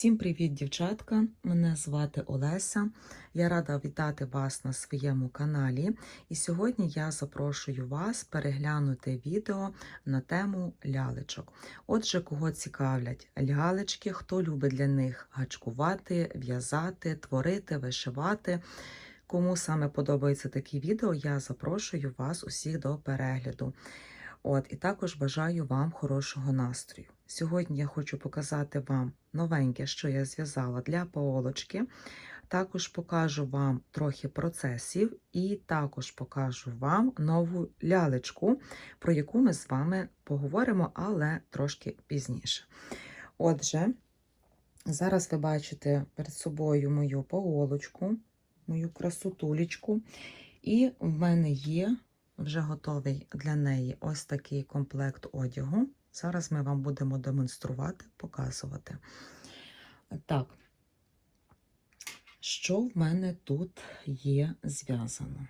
Всім привіт, дівчатка! Мене звати Олеся. Я рада вітати вас на своєму каналі. І сьогодні я запрошую вас переглянути відео на тему лялечок. Отже, кого цікавлять лялечки, хто любить для них гачкувати, в'язати, творити, вишивати. Кому саме подобаються такі відео, я запрошую вас усіх до перегляду. От, і також бажаю вам хорошого настрою. Сьогодні я хочу показати вам новеньке, що я зв'язала для паолочки. Також покажу вам трохи процесів, і також покажу вам нову лялечку, про яку ми з вами поговоримо, але трошки пізніше. Отже, зараз ви бачите перед собою мою паолочку, мою красотулечку, і в мене є вже готовий для неї ось такий комплект одягу. Зараз ми вам будемо демонструвати, показувати. Так, що в мене тут є зв'язано?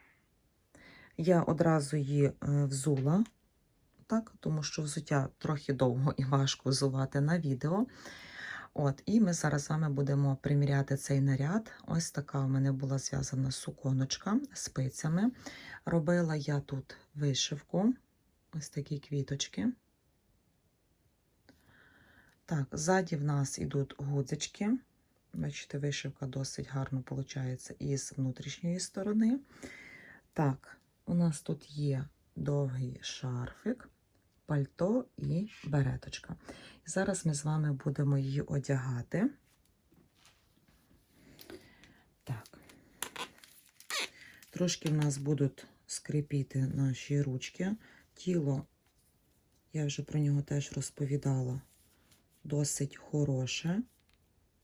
Я одразу її е, взула, так, тому що взуття трохи довго і важко взувати на відео. От, І ми зараз з вами будемо приміряти цей наряд. Ось така у мене була зв'язана суконочка спицями. Робила я тут вишивку, ось такі квіточки. Так, ззаді в нас йдуть гудзички. Бачите, вишивка досить гарно виходить із внутрішньої сторони. Так, у нас тут є довгий шарфик, пальто і береточка. Зараз ми з вами будемо її одягати. Так, трошки в нас будуть скрипіти наші ручки. Тіло, я вже про нього теж розповідала, досить хороше.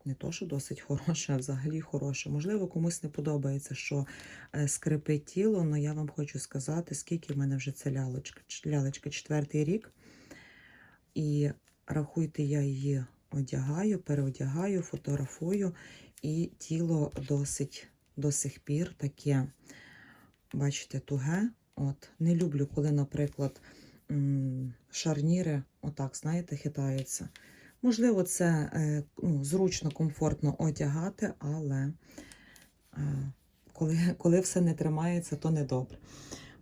Не то, що досить хороше, а взагалі хороше. Можливо, комусь не подобається, що е, скрипить тіло, але я вам хочу сказати, скільки в мене вже це лялечка. Лялечка четвертий рік. І рахуйте, я її одягаю, переодягаю, фотографую, і тіло досить до сих пір таке, бачите, туге. От, Не люблю, коли, наприклад, шарніри, отак, знаєте, хитаються. Можливо, це е, ну, зручно, комфортно одягати, але е, коли коли все не тримається, то не добре.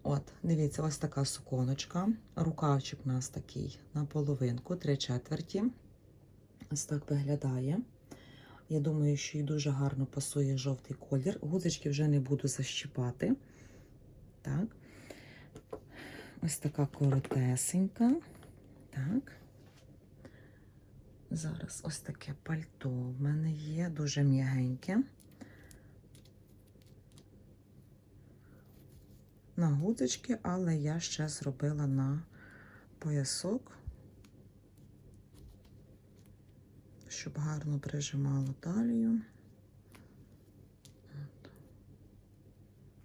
От, дивіться, ось така суконочка. Рукавчик у нас такий на половинку, три четверті. Ось так виглядає. Я думаю, що їй дуже гарно пасує жовтий колір. Гузочки вже не буду защіпати. Так. Ось така коротесенька. Так. Зараз ось таке пальто в мене є, дуже м'ягеньке. На гудзички, але я ще зробила на поясок, щоб гарно прижимало талію.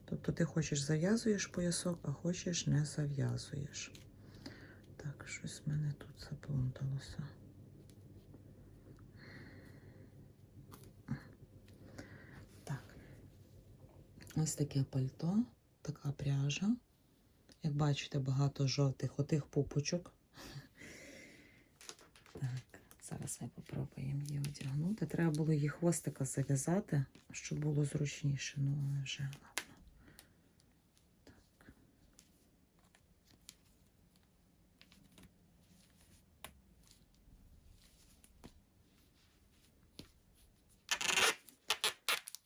Тобто ти хочеш зав'язуєш поясок, а хочеш не зав'язуєш. Так, щось в мене тут заплуталося. Ось таке пальто, така пряжа. Як бачите, багато жовтих отих пупочок. Так, зараз ми попробуємо її одягнути. Треба було її хвостика зав'язати, щоб було зручніше. Ну, вже ладно.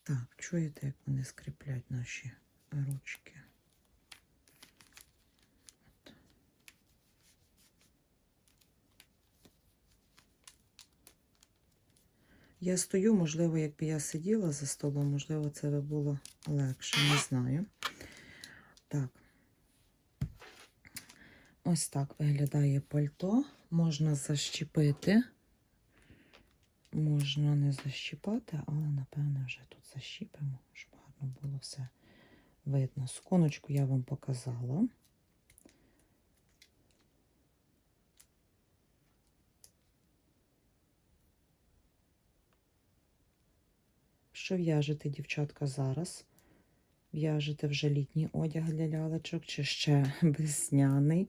Так, чуєте, як вони скріплять наші ручки? Я стою, можливо, якби я сиділа за столом, можливо, це би було легше, не знаю. Так, ось так виглядає пальто. Можна защепити. Можна не защіпати, але, напевне, вже тут защіпимо, щоб гарно було все видно. Суконочку я вам показала. Що в'яжете, дівчатка, зараз? В'яжете вже літній одяг для лялечок, чи ще весняний.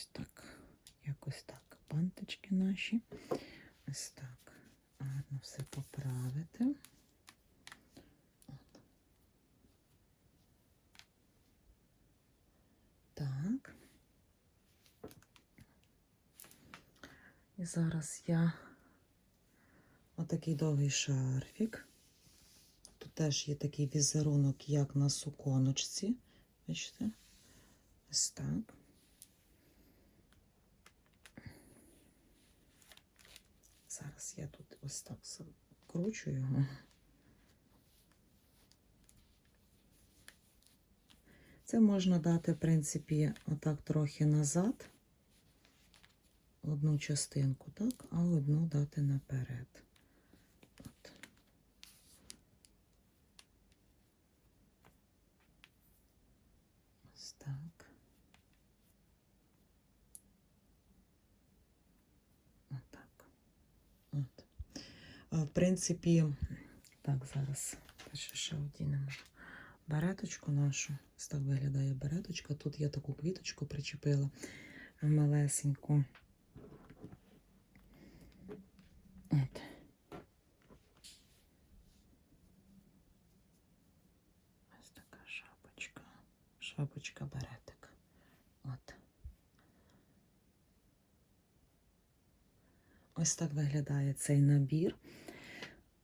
Ось так. Якось так. Бантички наші. Ось так. Гарно все поправити. От. Так. І зараз я отакий довгий шарфік. Тут теж є такий візерунок, як на суконочці. Бачите? Ось так. Зараз я тут ось так кручу його. Це можна дати, в принципі, отак трохи назад, одну частинку, так, а одну дати наперед. От. Ось так. Отак. От. А, В принципі, так, зараз ще, ще одінемо береточку нашу. Ось так виглядає береточка. Тут я таку квіточку причепила малесеньку. От. Ось така шапочка. Шапочка беретик. От. Ось так виглядає цей набір.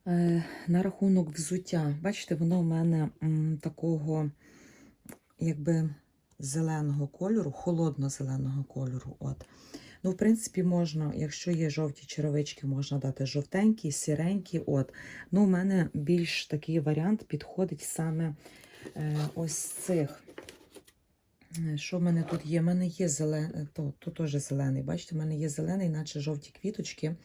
Е, на рахунок взуття, бачите, воно в мене такого, якби зеленого кольору, холодно-зеленого кольору. От. Ну, в принципі, можна, якщо є жовті черевички, можна дати жовтенькі, сіренькі. От. Ну, у мене більш такий варіант підходить саме е, ось цих. Е, Що в мене тут є? У мене є зелений, то, тут теж зелений. Бачите, в мене є зелений, наче жовті квіточки,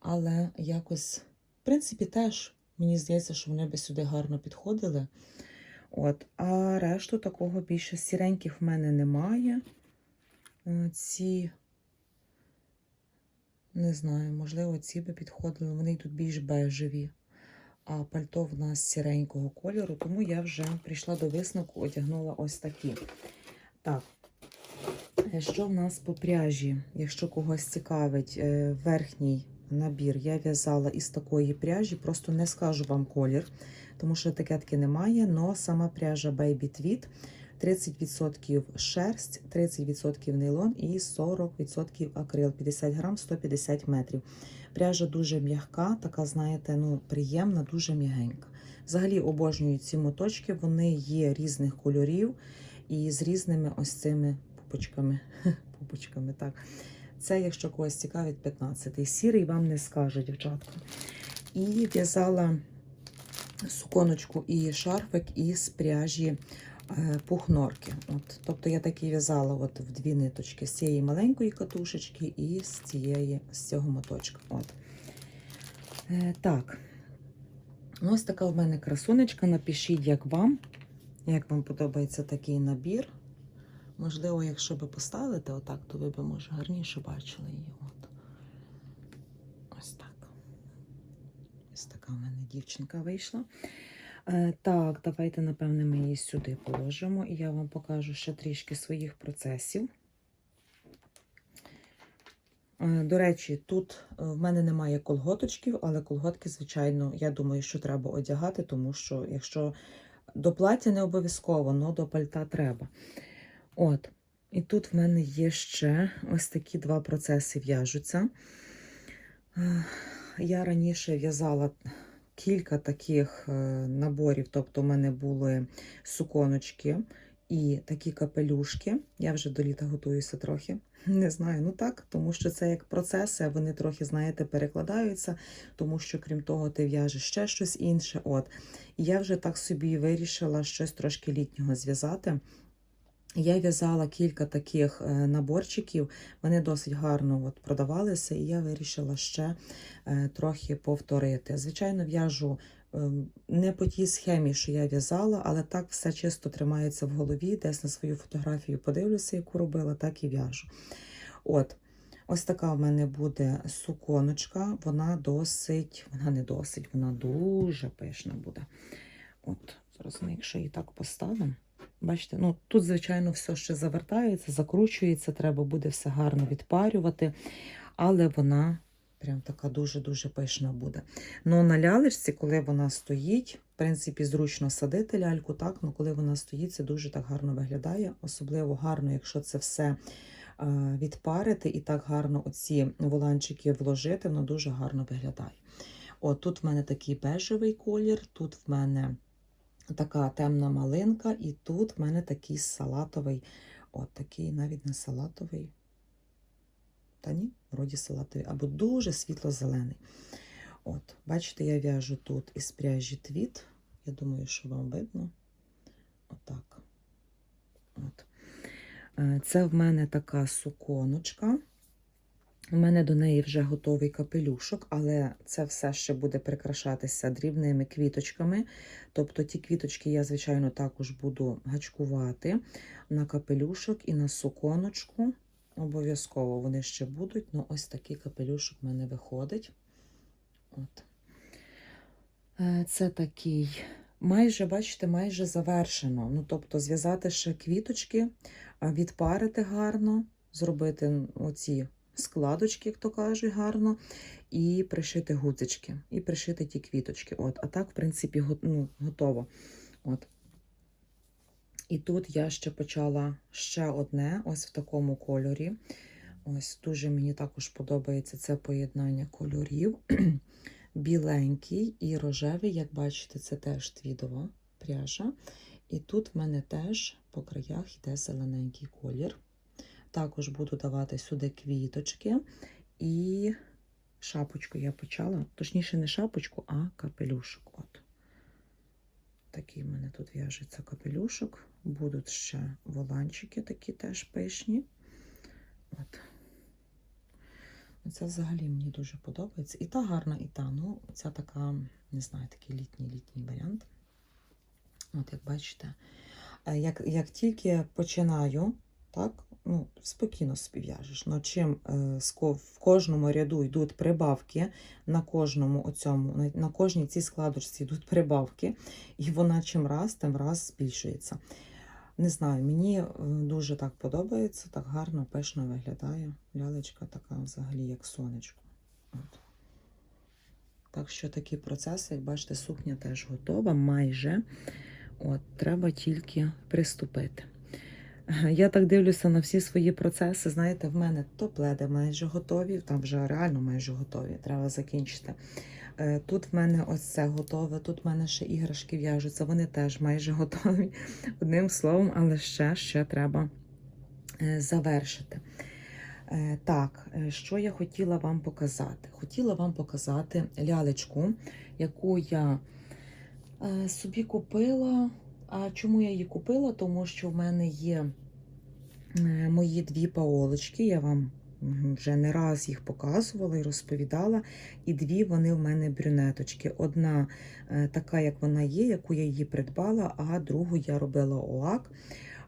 але якось, в принципі, теж мені здається, що вони би сюди гарно підходили. От. А решту такого більше сіреньких в мене немає. Е, Ці, не знаю, можливо, ці би підходили, вони тут більш бежеві. А пальто в нас сіренького кольору, тому я вже прийшла до висновку, одягнула ось такі. Так, е, що в нас по пряжі? Якщо когось цікавить, е, верхній набір я в'язала із такої пряжі, просто не скажу вам колір, тому що етикетки немає, але сама пряжа Baby Tweed 30% шерсть, 30% нейлон і 40% акрил, 50 грам, 150 метрів. Пряжа дуже м'яка, така, знаєте, ну, приємна, дуже м'ягенька. Взагалі обожнюю ці моточки, вони є різних кольорів і з різними ось цими пупочками. пупочками так. Це, якщо когось цікавить, 15-й. Сірий вам не скаже, дівчатка. І в'язала суконочку і шарфик із пряжі е, пухнорки. От, тобто я такі в'язала от в дві ниточки з цієї маленької катушечки і з, цієї, з цього моточка. От. Е, так. Ось така в мене красунечка. Напишіть, як вам. Як вам подобається такий набір. Можливо, якщо би поставити отак, то ви б, може, гарніше бачили її. От. Ось так. Ось така в мене дівчинка вийшла. Е, так, давайте, напевне, ми її сюди положимо, і я вам покажу ще трішки своїх процесів. Е, До речі, тут е, в мене немає колготочків, але колготки, звичайно, я думаю, що треба одягати, тому що якщо до плаття не обов'язково, але до пальта треба. От. І тут в мене є ще ось такі два процеси в'яжуться. Я раніше в'язала кілька таких е, наборів, тобто в мене були суконочки і такі капелюшки. Я вже до літа готуюся трохи. Не знаю, ну так, тому що це як процеси, вони трохи, знаєте, перекладаються, тому що, крім того, ти в'яжеш ще щось інше. От. І я вже так собі вирішила щось трошки літнього зв'язати. Я в'язала кілька таких е, наборчиків, вони досить гарно от продавалися, і я вирішила ще е, трохи повторити. Звичайно, в'яжу ем, не по тій схемі, що я в'язала, але так все чисто тримається в голові. Десь на свою фотографію подивлюся, яку робила, так і в'яжу. От, ось така в мене буде суконочка. Вона досить, вона не досить, вона дуже пишна буде. От, зараз ми, якщо її так поставимо. Бачите, ну тут, звичайно, все ще завертається, закручується, треба буде все гарно відпарювати, але вона прям така дуже-дуже пишна буде. Ну, на лялечці, коли вона стоїть, в принципі, зручно садити ляльку, так, ну коли вона стоїть, це дуже так гарно виглядає. Особливо гарно, якщо це все е, відпарити і так гарно оці воланчики вложити, воно дуже гарно виглядає. От тут в мене такий бежевий колір, тут в мене така темна малинка, і тут в мене такий салатовий, от такий навіть не салатовий. Та ні, вроді салатовий, або дуже світло-зелений. От, бачите, я в'яжу тут із пряжі твіт. Я думаю, що вам видно. Отак. От. Е, Це в мене така суконочка. У мене до неї вже готовий капелюшок, але це все ще буде прикрашатися дрібними квіточками. Тобто ті квіточки я, звичайно, також буду гачкувати на капелюшок і на суконочку. Обов'язково вони ще будуть. Ну, ось такий капелюшок в мене виходить. От. Е, Це такий, майже, бачите, майже завершено. Ну, тобто, зв'язати ще квіточки, відпарити гарно, зробити оці складочки, як то кажуть, гарно, і пришити гудзички, і пришити ті квіточки. От. А так, в принципі, ну, готово. От. І тут я ще почала ще одне, ось в такому кольорі. Ось дуже мені також подобається це поєднання кольорів. Біленький і рожевий, як бачите, це теж твідова пряжа. І тут в мене теж по краях йде зелененький колір. Також буду давати сюди квіточки і шапочку я почала. Точніше, не шапочку, а капелюшок. От. Такий в мене тут в'яжеться капелюшок. Будуть ще воланчики такі теж пишні. От. Це взагалі мені дуже подобається. І та гарна, і та. Ну, ця така, не знаю, такий літній-літній варіант. От, як бачите, Е, як, як тільки починаю, так, ну, спокійно спів'яжеш. Ну, чим е, в кожному ряду йдуть прибавки, на кожному оцьому, на, кожній цій складочці йдуть прибавки, і вона чим раз, тим раз збільшується. Не знаю, мені е, дуже так подобається, так гарно, пишно виглядає. Лялечка така взагалі, як сонечко. От. Так що такий процес, як бачите, сукня теж готова майже. От, треба тільки приступити. Я так дивлюся на всі свої процеси. Знаєте, в мене то пледи майже готові, там вже реально майже готові, треба закінчити. Е, Тут в мене ось це готове, тут в мене ще іграшки в'яжуться, вони теж майже готові. Одним словом, але ще, ще треба е, завершити. Е, Так, що я хотіла вам показати? Хотіла вам показати лялечку, яку я собі купила. А чому я її купила? Тому що в мене є мої дві паолочки. Я вам вже не раз їх показувала і розповідала. І дві вони в мене брюнеточки. Одна е, така, як вона є, яку я її придбала, а другу я робила ОАК.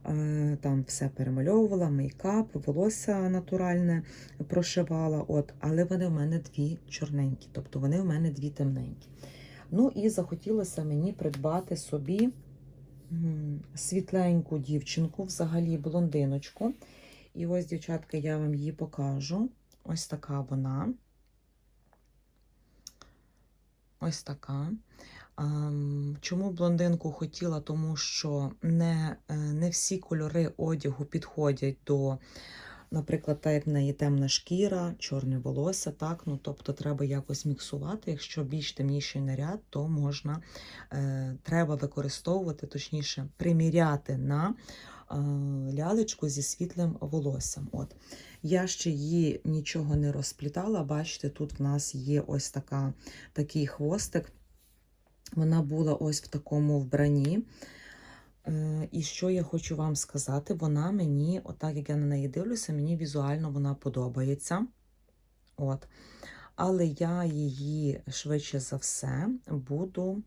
Е, Там все перемальовувала, мейкап, волосся натуральне прошивала. От, але вони в мене дві чорненькі, тобто вони в мене дві темненькі. Ну і захотілося мені придбати собі світленьку дівчинку, взагалі блондиночку. І ось, дівчатка, я вам її покажу. Ось така вона. Ось така. Ем, Чому блондинку хотіла? Тому що не, е, не всі кольори одягу підходять до, наприклад, та як в неї темна шкіра, чорне волосся, так? Ну, тобто треба якось міксувати. Якщо більш темніший наряд, то можна, е, треба використовувати, точніше, приміряти на е, лялечку зі світлим волоссям. От. Я ще її нічого не розплітала. Бачите, тут в нас є ось така, такий хвостик. Вона була ось в такому вбранні. Е, І що я хочу вам сказати, вона мені, отак як я на неї дивлюся, мені візуально вона подобається. От. Але я її швидше за все буду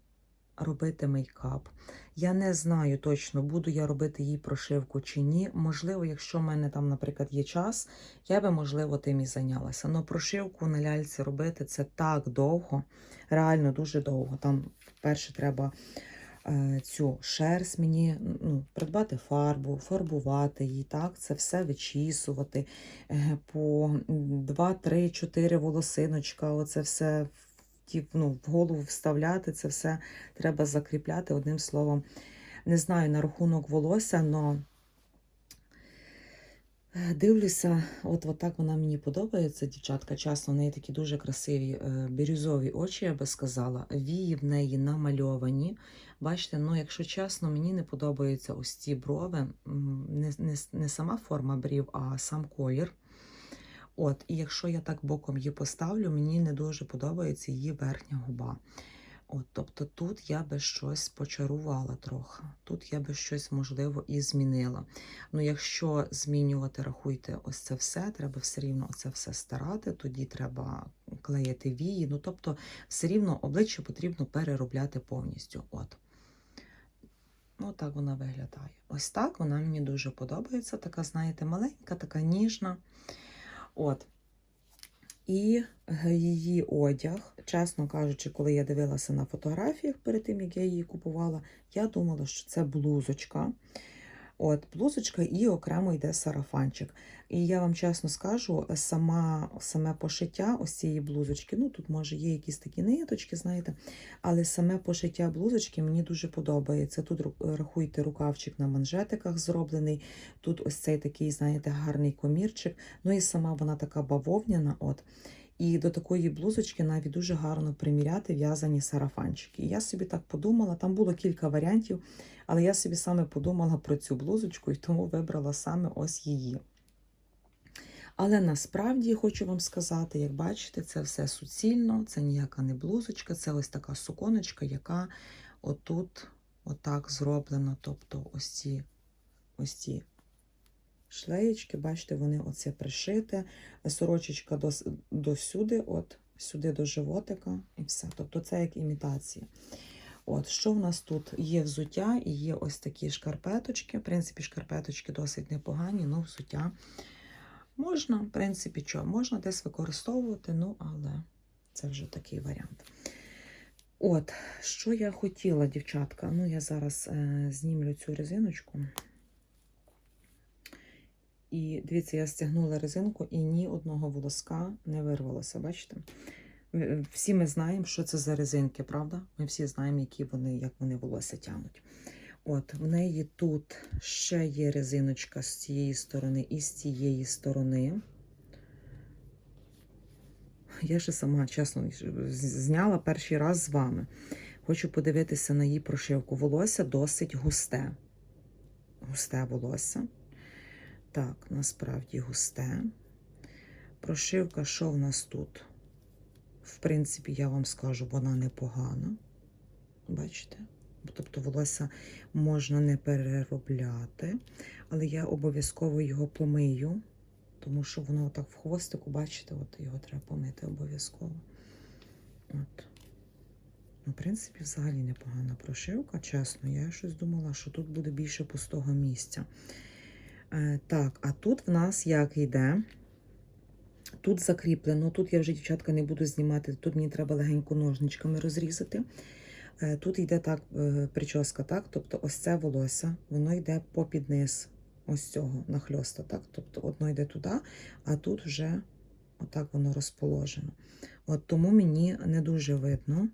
робити мейкап. Я не знаю точно, буду я робити їй прошивку чи ні. Можливо, якщо в мене там, наприклад, є час, я би, можливо, тим і зайнялася. Але прошивку на ляльці робити це так довго, реально дуже довго. Там перше треба цю шерсть мені ну, придбати фарбу, фарбувати її, так, це все вичісувати е, по 2, 3, 4 волосиночка, оце все ну, в голову вставляти, це все треба закріпляти. Одним словом, не знаю на рахунок волосся, але дивлюся, от, от так вона мені подобається, дівчатка. Чесно, в неї такі дуже красиві е, бірюзові очі, я би сказала. Вії в неї намальовані. Бачите, ну, якщо чесно, мені не подобаються ось ці брови. Не, не, не сама форма брів, а сам колір. От, і якщо я так боком її поставлю, мені не дуже подобається її верхня губа. От, тобто тут я би щось почарувала трохи. Тут я би щось, можливо, і змінила. Ну, якщо змінювати, рахуйте, ось це все, треба все рівно це все старати, тоді треба клеїти вії. Ну, тобто, все рівно обличчя потрібно переробляти повністю. От. Ну, так вона виглядає. Ось так вона мені дуже подобається. Така, знаєте, маленька, така ніжна. От. І її одяг, чесно кажучи, коли я дивилася на фотографіях перед тим, як я її купувала, я думала, що це блузочка. От, блузочка і окремо йде сарафанчик. І я вам чесно скажу, сама, саме пошиття ось цієї блузочки, ну тут може є якісь такі ниточки, знаєте, але саме пошиття блузочки мені дуже подобається. Тут рахуйте рукавчик на манжетиках зроблений, тут ось цей такий, знаєте, гарний комірчик. Ну і сама вона така бавовняна. от. І до такої блузочки навіть дуже гарно приміряти в'язані сарафанчики. І я собі так подумала, там було кілька варіантів, але я собі саме подумала про цю блузочку і тому вибрала саме ось її. Але насправді хочу вам сказати, як бачите, це все суцільно, це ніяка не блузочка, це ось така суконочка, яка отут отак зроблена. Тобто ось ці, ось ці шлеєчки, бачите, вони оце пришите, сорочечка до, до сюди, от сюди до животика, і все. Тобто це як імітація. От, що в нас тут? Є взуття і є ось такі шкарпеточки. В принципі, шкарпеточки досить непогані, ну взуття можна, в принципі, що, можна десь використовувати, ну, але це вже такий варіант. От, що я хотіла, дівчатка. Ну, я зараз е, знімлю цю резиночку. І дивіться, я стягнула резинку і ні одного волоска не вирвалося. Бачите? Всі ми знаємо, що це за резинки, правда? Ми всі знаємо, які вони, як вони волосся тягнуть. От, в неї тут ще є резиночка з цієї сторони і з цієї сторони. Я ще сама, чесно, зняла перший раз з вами. Хочу подивитися на її прошивку. Волосся досить густе. Густе волосся. Так, насправді густе. Прошивка, що в нас тут? В принципі, я вам скажу, вона непогана. Бачите? Тобто волосся можна не переробляти, але я обов'язково його помию, тому що воно так в хвостику, бачите, от його треба помити обов'язково. От. Ну, в принципі, взагалі непогана прошивка, чесно. Я щось думала, що тут буде більше пустого місця. Е, так, а тут в нас як йде? Тут закріплено, тут я вже, дівчатка, не буду знімати, тут мені треба легенько ножничками розрізати. Е, Тут йде так е, прическа, так? Тобто ось це волосся, воно йде попід низ ось цього нахльоста, так? Тобто одно йде туди, а тут вже отак воно розположено. От тому мені не дуже видно.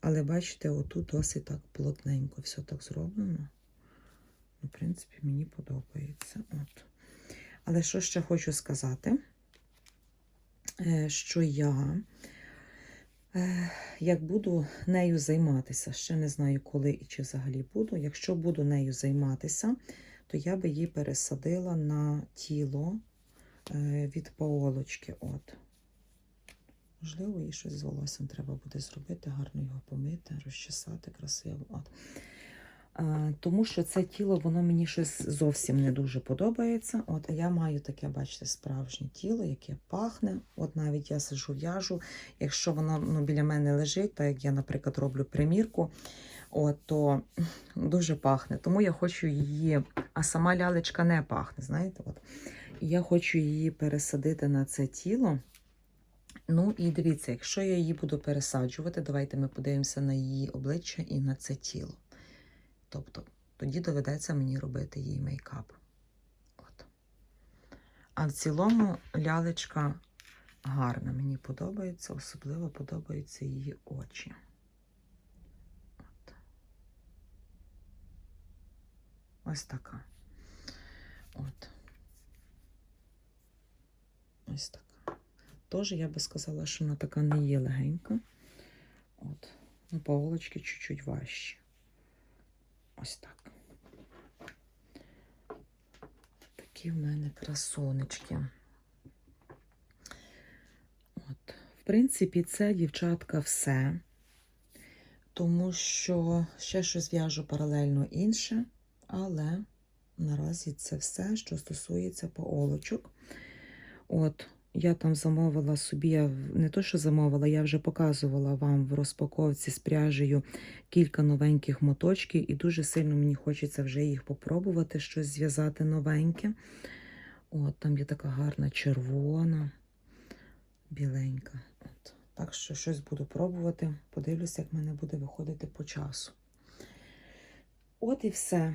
Але бачите, отут досить так плотненько все так зроблено. Ну, В принципі, мені подобається. От. Але що ще хочу сказати, Е, що я, е, як буду нею займатися, ще не знаю, коли і чи взагалі буду. Якщо буду нею займатися, то я би її пересадила на тіло е, від паолочки. От. Можливо, їй щось з волоссям треба буде зробити, гарно його помити, розчесати красиво. От. Е, Тому що це тіло, воно мені щось зовсім не дуже подобається. От, я маю таке, бачите, справжнє тіло, яке пахне. От навіть я сижу в'яжу. Якщо воно ну, біля мене лежить, так як я, наприклад, роблю примірку, от, то дуже пахне. Тому я хочу її, а сама лялечка не пахне, знаєте? От. Я хочу її пересадити на це тіло. Ну і дивіться, якщо я її буду пересаджувати, давайте ми подивимося на її обличчя і на це тіло. Тобто, тоді доведеться мені робити їй мейкап. От. А в цілому лялечка гарна. Мені подобається, особливо подобаються її очі. От. Ось така. От. Ось така. Тож я би сказала, що вона така не є легенька. От. Ну, паволочки чуть-чуть важчі. Ось так. Такі в мене красонечки. От. В принципі, це, дівчатка, все. Тому що ще щось в'яжу паралельно інше, але наразі це все, що стосується поолочок. От, я там замовила собі, не то, що замовила, я вже показувала вам в розпаковці з пряжею кілька новеньких моточків, і дуже сильно мені хочеться вже їх попробувати, щось зв'язати новеньке. От, там є така гарна червона, біленька. От. Так що щось буду пробувати. Подивлюся, як мене буде виходити по часу. От і все.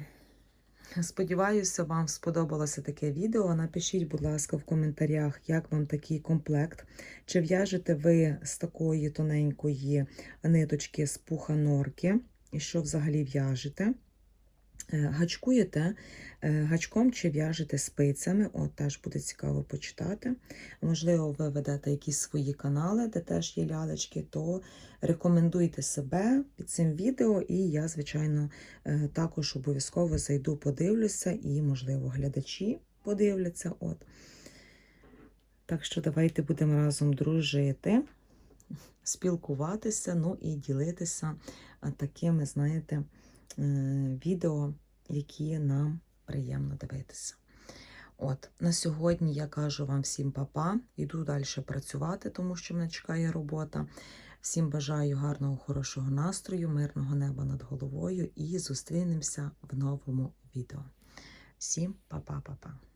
Сподіваюся, вам сподобалося таке відео. Напишіть, будь ласка, в коментарях, як вам такий комплект. Чи в'яжете ви з такої тоненької ниточки з пуха норки, і що взагалі в'яжете? Е, Гачкуєте е, гачком чи в'яжете спицями, от теж буде цікаво почитати. Можливо, ви ведете якісь свої канали, де теж є лялечки, то рекомендуйте себе під цим відео, і я, звичайно, е, також обов'язково зайду, подивлюся, і, можливо, глядачі подивляться. От. Так що давайте будемо разом дружити, спілкуватися, ну і ділитися такими, знаєте, відео, які нам приємно дивитися. От, на сьогодні я кажу вам всім папа. іду далі працювати, тому що мене чекає робота. Всім бажаю гарного, хорошого настрою, мирного неба над головою і зустрінемося в новому відео. Всім па-па-па-па.